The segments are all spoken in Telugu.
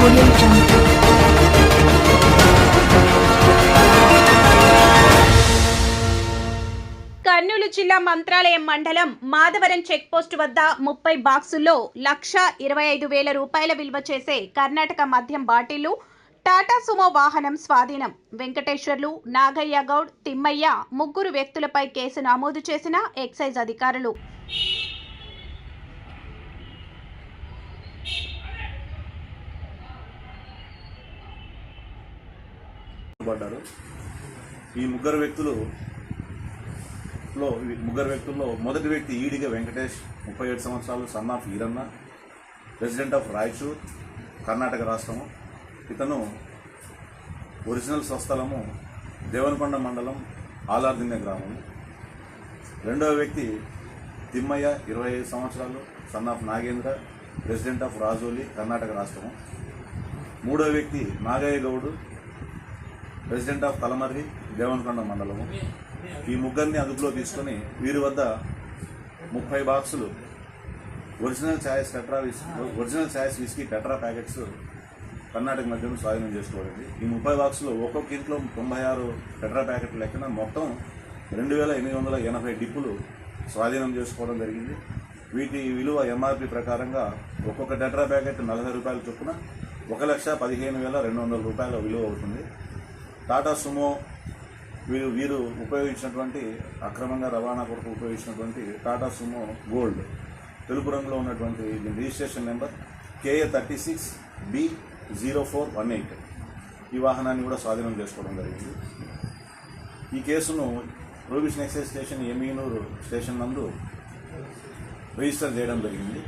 కర్నూలు జిల్లా మంత్రాలయం మండలం మాధవరం చెక్పోస్ట్ వద్ద ముప్పై బాక్సుల్లో లక్ష ఇరవై ఐదు వేల రూపాయల విలువ చేసే కర్ణాటక మద్యం బాటిల్లు టాటా సుమో వాహనం స్వాధీనం. వెంకటేశ్వర్లు నాగయ్య గౌడ్ తిమ్మయ్య ముగ్గురు వ్యక్తులపై కేసు నమోదు చేసిన ఎక్సైజ్ అధికారులు. పడ్డారు ఈ ముగ్గురు వ్యక్తులు లో ముగ్గురు వ్యక్తుల్లో మొదటి వ్యక్తి ఈడిగ వెంకటేష్ ముప్పై ఏడు సంవత్సరాలు son of Eeranna president of Raichur Karnataka రాష్ట్రము. ఇతను ఒరిజినల్ స్వస్థలము దేవనకొండ మండలం ఆలార్దిన్య గ్రామం రెండవ వ్యక్తి తిమ్మయ్య ఇరవై ఐదు సంవత్సరాలు son of Nagendra president of Rajoli Karnataka రాష్ట్రము. మూడవ వ్యక్తి నాగయ్య గౌడు ప్రెసిడెంట్ ఆఫ్ తలమర్రి దేవనకొండ మండలము. ఈ ముగ్గురిని అదుపులో తీసుకొని వీరి వద్ద ముప్పై బాక్సులు original choice tetra original choice whisky tetra packets Karnataka మద్యం స్వాధీనం చేసుకోవడండి. ఈ ముప్పై బాక్సులు ఒక్కొక్క ఇంట్లో తొంభై ఆరు టెట్రా ప్యాకెట్ లెక్కన మొత్తం రెండు వేల ఎనిమిది వందల ఎనభై డిప్పులు స్వాధీనం చేసుకోవడం జరిగింది. వీటి విలువ ఎంఆర్పి ప్రకారంగా ఒక్కొక్క టెట్రా ప్యాకెట్ నలభై రూపాయల చొప్పున ఒక లక్ష పదిహేను వేల రెండు వందల రూపాయల విలువ అవుతుంది. టాటా సుమో వీరు వీరు ఉపయోగించినటువంటి అక్రమంగా రవాణా కొరకు ఉపయోగించినటువంటి టాటా సుమో గోల్డ్. తెలుపు రంగులో ఉన్నటువంటి దీని registration number KA thirty six B zero four one eight. ఈ వాహనాన్ని కూడా స్వాధీనం చేసుకోవడం జరిగింది. ఈ కేసును prohibition excise station Yemmiganur station నందు రిజిస్టర్ చేయడం జరిగింది.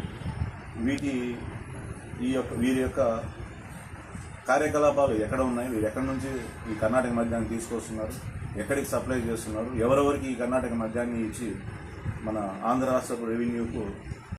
వీటి ఈ యొక్క వీరి యొక్క కార్యకలాపాలు ఎక్కడ ఉన్నాయి? మీరు ఎక్కడి నుంచి ఈ కర్ణాటక మద్యాన్ని తీసుకొస్తున్నారు? ఎక్కడికి సప్లై చేస్తున్నారు? ఎవరెవరికి ఈ కర్ణాటక మద్యాన్ని ఇచ్చి మన ఆంధ్ర రాష్ట్ర రెవెన్యూకు